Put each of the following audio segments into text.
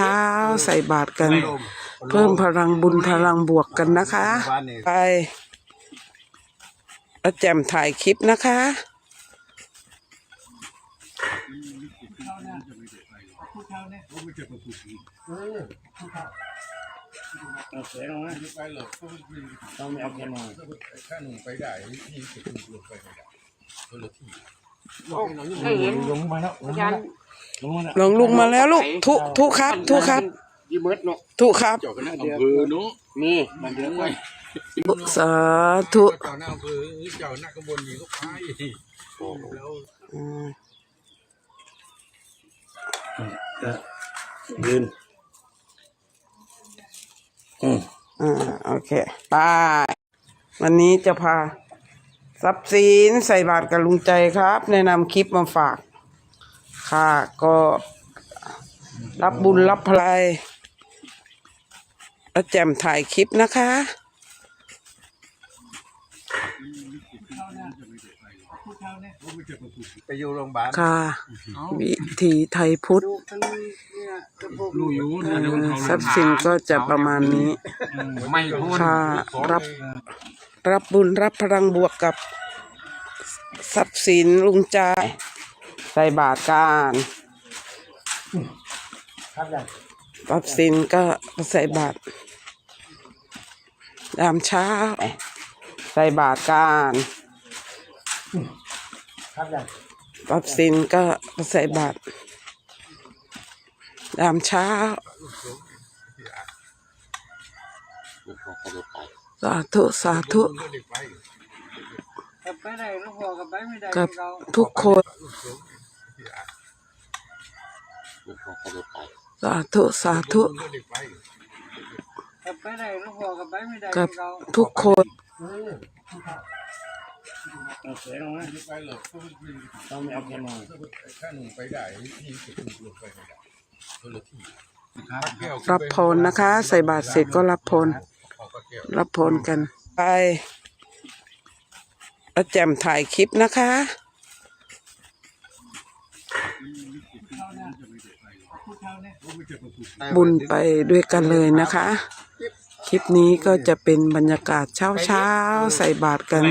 ช้าใส่บาตรกัน เพิ่มพลังบุญพลังบวกกันนะคะ ไปอาแจมถ่ายคลิปนะคะเอาเสือลงนะต้องไม่เอาแค่นอนถ้าหนุ่มไปได้ ที่สุดลงไปไม่ได้คนละที่ลงมาแล้วลงมาแล้วลงมาแล้วลงลุงมาแล้วลูกทุทุครับทุครับยีเมิดเนาะทุครับเจ้าคณะอำเภอเนาะนี่มันเดือดไว้สาธุเจ้าหน้าอำเภอเจ้าหน้ากบนนี่ก็พายแล้วอืมยืนอืมอ่าโอเคไปวันนี้จะพา ทรัพย์สินใส่บาตรกับลุงใจครับ แนะนำคลิปมาฝาก ค่ะก็รับบุญรับพลายอาแจมถ่ายคลิปนะคะ ไปอยู่โรงพยาบาลค่ะ วิถีไทยพุทธรู้อยู่เอ่อทรัพย์สินก็จะประมาณนี้ ไม่พูดค่ะรับ รับบุญรับพลังบวกกับทรัพย์สินลุงใจายใส่บาตรการทรัพย์สินก็ใส่บาตรยามเช้า ใส่บาตรการทรัพย์สินก็ใส่บาตรยามเช้า สาธุ สาธุก็ได้ไปกับไปได้ลูกพ่อกับไปไม่ได้กับเราทุกคน สาธุ สาธุก็ได้ไปกับไปได้ลูกพ่อกับไปไม่ได้กับเราทุกคนเอาเสือลงนะไปหรอกต้องไม่เอาแค่นอนถ้าหนุ่มไปได้ที่สุดลงไปไม่ได้คนละที่รับพรนะคะ ใส่บาตรเสร็จก็รับพรขอก็แก้ว รับพรกัน ไปอาแจมถ่ายคลิปนะคะบุญไปด้วยกันเลยนะคะ คลิปนี้ก็จะเป็นบรรยากาศเช้าเช้าๆใส่บาตรกัน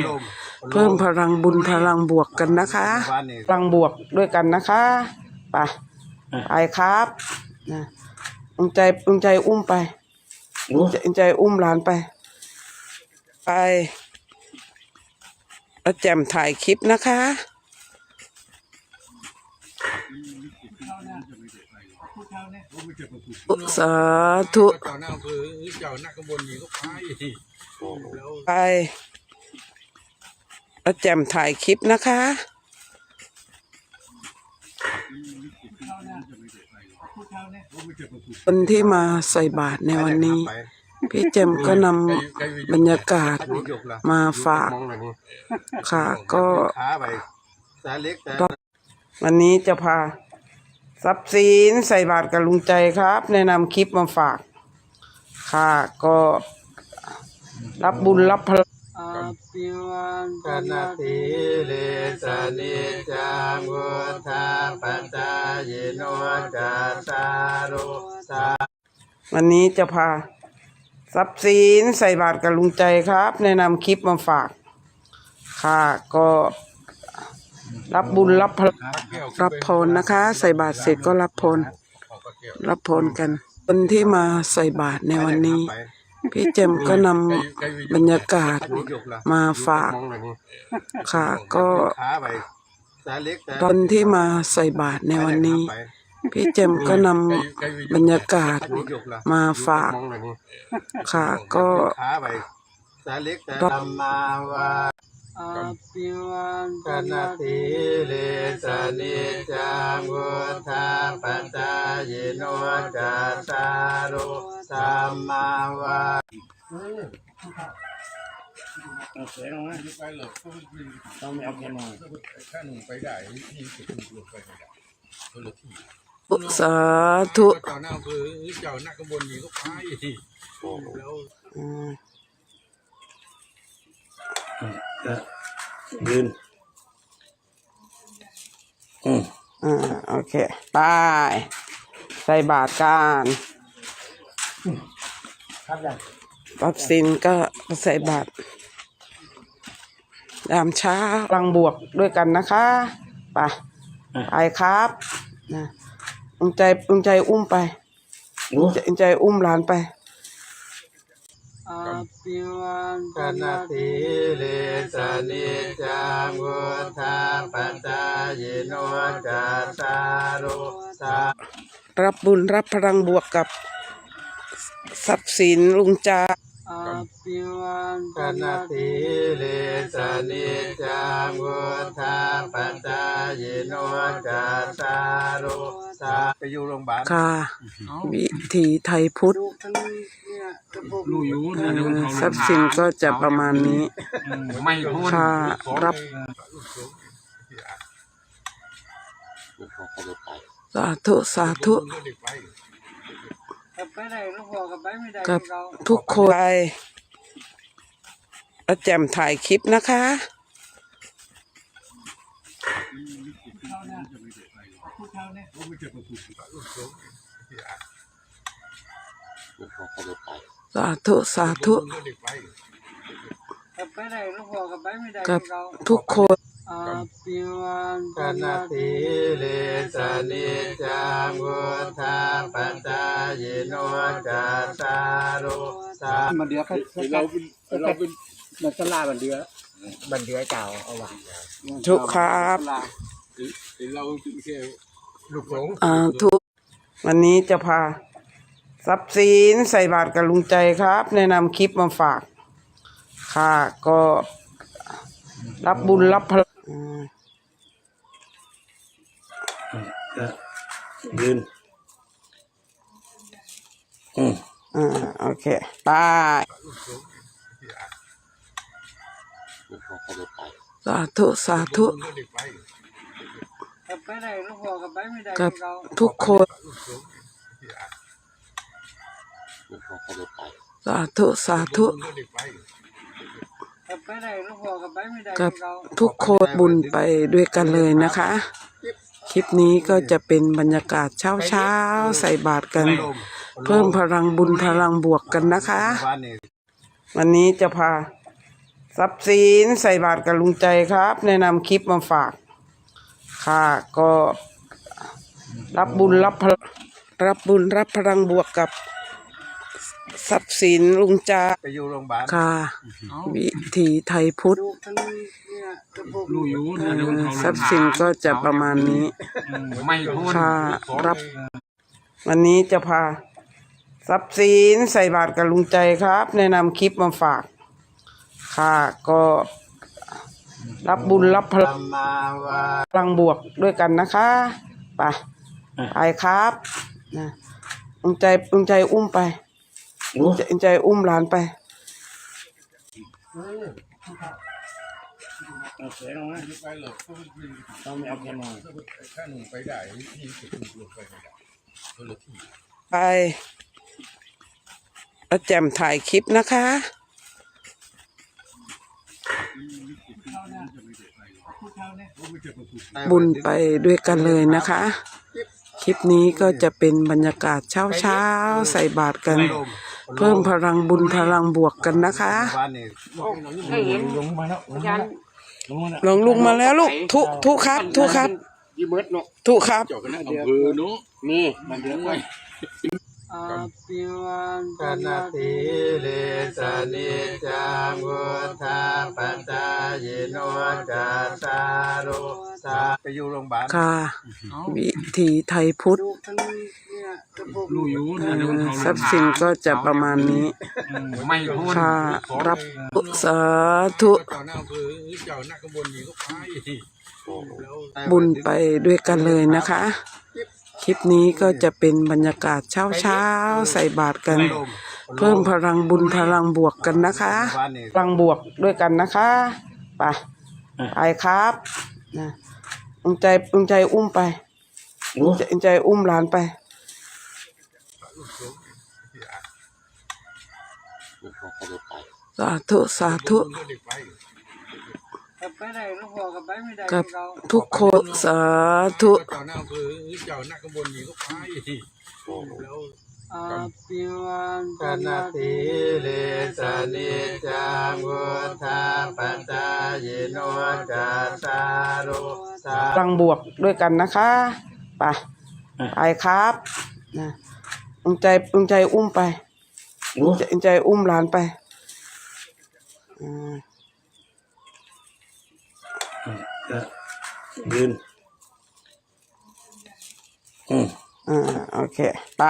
เพิ่มพลังบุญพลังบวกกันนะคะพลังบวกด้วยกันนะคะไปไปครับนะลุงใจลุงใจอุ้มไป อ็นใจอุ้มหลานไป ไปแล้วแจมถ่ายคลิปนะคะสาธุไปแล้วแจมถ่ายคลิปนะคะ คนที่มาใส่บาตรในวันนี้ พี่เจมก็นำบรรยากาศมาฝากค่ะก็ขาไปสายเล็กแต่วันนี้จะพาทรัพย์สินใส่บาตรกับลุงใจครับ แนะนำคลิปมาฝาก ค่ะก็รับบุญรับพลัง อภิวันนาติเลสานิจังวุธาปัจจายโนจัตตารุสาวันนี้จะพาทรัพย์สินใส่บาตรกับลุงใจครับ แนะนำคลิปมาฝาก ค่ะก็รับบุญรับพลรับพรนะคะ ใส่บาตรเสร็จก็รับพรรับพรกันคนที่มาใส่บาตรในวันนี้ พี่เจมก็นำบรรยากาศมาฝากค่ะ ก็ขาไปสายเล็กแต่คนที่มาใส่บาตรในวันนี้ พี่เจมก็นำบรรยากาศมาฝากค่ะ ก็ขาไปสายเล็กแต่ธรรมาวา อภิวันกนาติเลสนิจังวุธาปัจจายโนจัตตารุสัมมาวาเอาเสือลงนะไปหรอกต้องไม่เอาแค่นอนถ้าหนุ่มไปได้ที่สุดลงไปไม่ได้คนละที่สาธุเจ้าหน้าอำเภอเจ้าหน้ากบวนนี่ก็พายแล้ว อืมยืนอืมอ่าโอเคไปส่บาตรกันรับสินก็ใส่บาตรยามเช้าลังบวกด้วยกันนะคะไปไปครับนะอุ้งใจอุ้งใจอุ้มไปอุ้งใจอุ้มหลานไป อาภิวันกนาทีเลสานิจังวุธาปัจจายโนจัสสารุสารับบุญรับพลังบวกกับทรัพย์สินลุงจาอาภิวันกนาทีเลสานิจังวุธาปัจจายโนจัสสารุสาไปอยู่โรงพยาบาลค่ะ วิถีไทยพุทธลูกทั้งเนี่ยก ระปุกรู้อยู่เอ่นะเดี๋ยวมันอเขาทรัพย์สินก็จะประมาณนี้ไม่พ้นค่ะรับสาธุสาธุกับไปได้ลูกพ่อกับไปไม่ได้กับเราทุกคนไปอาแจมถ่ายคลิปนะคะ สาธุ สาธุกับไปได้ลูกพ่อกับไปไม่ได้กับเราทุกคน อาภิวันกนาทีเลสานิจังวุธาปัจจายโนจัสสารุสามันเดือดเราเป็นเราเป็นมันสลาบันเดือบันเดือเก่าเอาไว้ทุกครับ เราเป็นแค่ลูกหลง อ่าทุกวันนี้จะพา ทรัพย์สินใส่บาตรกับลุงใจครับ แนะนำคลิปมาฝาก ค่ะก็รับบุญรับพลังอืมยืนอ่าโอเคไปสาธุ สาธุ กับไปได้ ลูกพ่อกับกับเราทุกคนสาธุสาธุกับไปได้ลูกพ่อกับไปไม่ได้กับเราทุกคนบุญไปด้วยกันเลยนะคะ คลิปนี้ก็จะเป็นบรรยากาศเช้าเช้าๆใส่บาตรกัน เพิ่มพลังบุญพลังบวกกันนะคะ บ้านนี่วันนี้จะพาทรัพย์สินใส่บาตรกับลุงใจครับ แนะนำคลิปมาฝาก ค่ะก็รับบุญรับพลรับบุญรับพลังบวกกับ ทรัพย์สินลุงจาไปอยู่โรงพยาบาลค่ะ วิถีไทยพุทธลูกทั้งเนี่ยกระปุกรู้อยู่เอ่นะเดี๋ยวมันอเขาทรัพย์สินก็จะประมาณนี้ ไม่พ้นค่ะ รับ วันนี้จะพา ทรัพย์สินใส่บาตรกับลุงใจครับ แนะนำคลิปมาฝาก ค่ะก็รับบุญรับพธรลังรมาวาพลังบวกด้วยกันนะคะไปไปครับนะอุ้งใจอุ้งใจอุ้มไป อุ้งใจอุ้งใจอุ้มหลานไปไปอาแจมถ่ายคลิปนะคะ บุญไปด้วยกันเลยนะคะ คลิปนี้ก็จะเป็นบรรยากาศเช้าเช้าๆใส่บาตรกัน เพิ่มพลังบุญพลังบวกกันนะคะบ้านนี่ลงมาแล้วลงมาแล้วหลวงลุงมาแล้วลูกทุทุครับทุครับยี่เมิดเนาะทุครับเจ้าคณะอำเภอเนาะนี่มันเดือดไว้อาภิวันกนาทีเลสานิจังวุธาปัจจายโนจัสสารุสาไปอยู่โรงพยาบาลค่ะ วิถีไทยพุทธลูกทั้งเนี่ยก ระปุกรู้อยู่เอ่นะเดี๋ยวมันอเขาทรัพย์สินก็จะประมาณนี้ ไม่พ้นค่ะรับสาธุ เจ้าหน้าอำเภอเจ้าหน้ากระบวนนี้ก็ไปบุญไปด้วยกันเลยนะคะ คลิปนี้ก็จะเป็นบรรยากาศเช้าเช้าๆใส่บาตรกัน เพิ่มพลังบุญพลังบวกกันนะคะบ้านนี่พลังบวกด้วยกันนะคะไปไปครับนะอุ้งใจอุ้งใจอุ้มไปอุ้งใจอุ้งใจอุ้มหลานไป สาธุ สาธุ กับไปได้หลวงพ่อกับไปไม่ได้กับเราทุกคนสาธุ เจ้าหน้าอำเภอเจ้าหน้ากระบวนนี่ก็ไปแล้วอาปิวันกนาทีเลสานิจังวุธาปัจจายโนจัตตารุสาพลังบวกด้วยกันนะคะ ไป ไปครับนะ องใจองใจอุ้มไปองใจองใจอุ้มหลานไปอ่ายืนอ่าโอเคไป